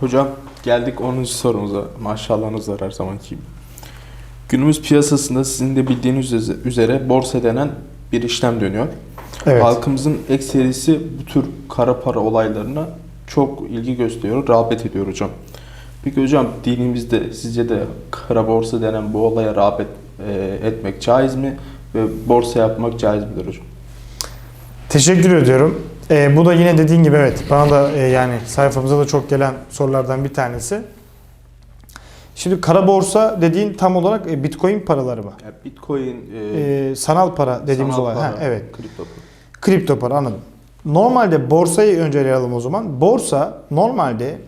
Hocam geldik 10. sorumuza. Maşallahınız var her zamanki gibi. Günümüz piyasasında sizin de bildiğiniz üze- üzere borsa denen bir işlem dönüyor. Evet. Halkımızın ekserisi bu tür kara para olaylarına çok ilgi gösteriyor, rağbet ediyor hocam. Peki hocam dinimizde sizce de kara borsa denen bu olaya rağbet e, etmek caiz mi? Ve borsa yapmak caiz midir hocam? Teşekkür ediyorum. Ee, bu da yine dediğin gibi evet bana da e, yani sayfamıza da çok gelen sorulardan bir tanesi. Şimdi kara borsa dediğin tam olarak e, bitcoin paraları mı? Yani Bitcoin, e, Ee, sanal para dediğimiz sanal olay. para, Ha, evet. kripto para. Kripto para anladım. Normalde borsayı önce ele alalım o zaman. Borsa normalde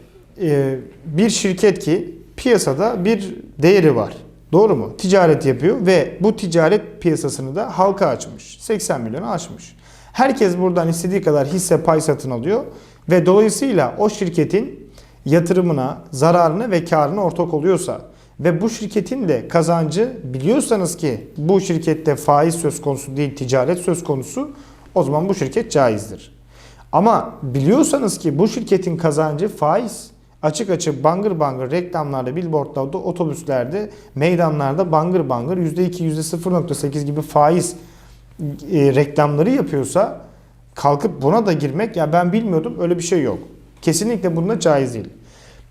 e, bir şirket ki piyasada bir değeri var. Doğru mu? Ticaret yapıyor ve bu ticaret piyasasını da halka açmış. 80 milyonu aşmış. Herkes buradan istediği kadar hisse pay satın alıyor ve dolayısıyla o şirketin yatırımına, zararına ve karına ortak oluyorsa ve bu şirketin de kazancı biliyorsanız ki bu şirkette faiz söz konusu değil, ticaret söz konusu o zaman bu şirket caizdir. Ama biliyorsanız ki bu şirketin kazancı faiz. Açık açık bangır bangır reklamlarda, billboardlarda, otobüslerde, meydanlarda bangır bangır %2, %0.8 gibi faiz e, reklamları yapıyorsa kalkıp buna da girmek ya ben bilmiyordum öyle bir şey yok. Kesinlikle bunda caiz değil.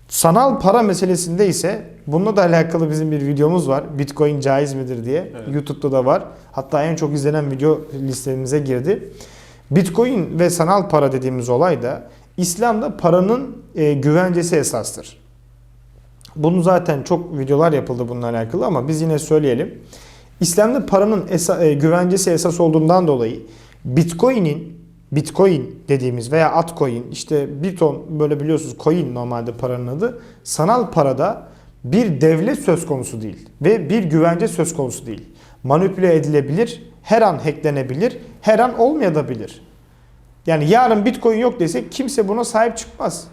Sanal para meselesinde ise bununla da alakalı bizim bir videomuz var. Bitcoin caiz midir diye. Evet. YouTube'da da var. Hatta en çok izlenen video listemize girdi. Bitcoin ve sanal para dediğimiz olay da İslam'da paranın e, güvencesi esastır. Bunu zaten çok videolar yapıldı bununla alakalı ama biz yine söyleyelim. İslam'da paranın esa- e, güvencesi esas olduğundan dolayı Bitcoin'in Bitcoin dediğimiz veya altcoin işte bir ton böyle biliyorsunuz coin normalde paranın adı. Sanal parada bir devlet söz konusu değil ve bir güvence söz konusu değil. Manipüle edilebilir, her an hacklenebilir, her an olmayabilir. Yani yarın Bitcoin yok desek kimse buna sahip çıkmaz.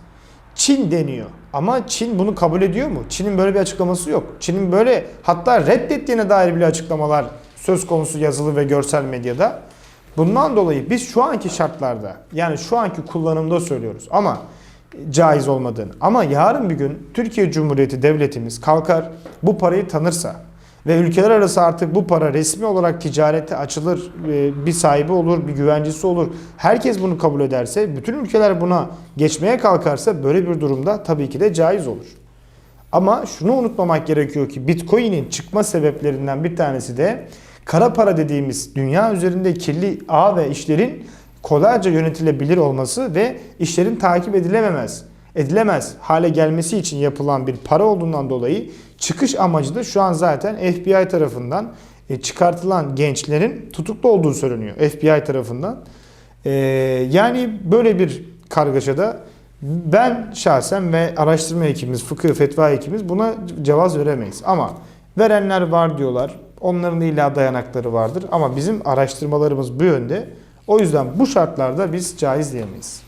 Çin deniyor. Ama Çin bunu kabul ediyor mu? Çin'in böyle bir açıklaması yok. Çin'in böyle hatta reddettiğine dair bile açıklamalar söz konusu yazılı ve görsel medyada. Bundan dolayı biz şu anki şartlarda yani şu anki kullanımda söylüyoruz ama caiz olmadığını. Ama yarın bir gün Türkiye Cumhuriyeti devletimiz kalkar bu parayı tanırsa ve ülkeler arası artık bu para resmi olarak ticarete açılır, e, bir sahibi olur, bir güvencesi olur. Herkes bunu kabul ederse, bütün ülkeler buna geçmeye kalkarsa böyle bir durumda tabii ki de caiz olur. Ama şunu unutmamak gerekiyor ki Bitcoin'in çıkma sebeplerinden bir tanesi de kara para dediğimiz dünya üzerinde kirli ağ ve işlerin kolayca yönetilebilir olması ve işlerin takip edilememez edilemez hale gelmesi için yapılan bir para olduğundan dolayı çıkış amacı da şu an zaten FBI tarafından e, çıkartılan gençlerin tutuklu olduğu söyleniyor FBI tarafından. E, yani böyle bir kargaşada ben şahsen ve araştırma ekibimiz, fıkıh, fetva ekibimiz buna cevaz veremeyiz. Ama verenler var diyorlar. Onların illa dayanakları vardır. Ama bizim araştırmalarımız bu yönde. O yüzden bu şartlarda biz caiz diyemeyiz.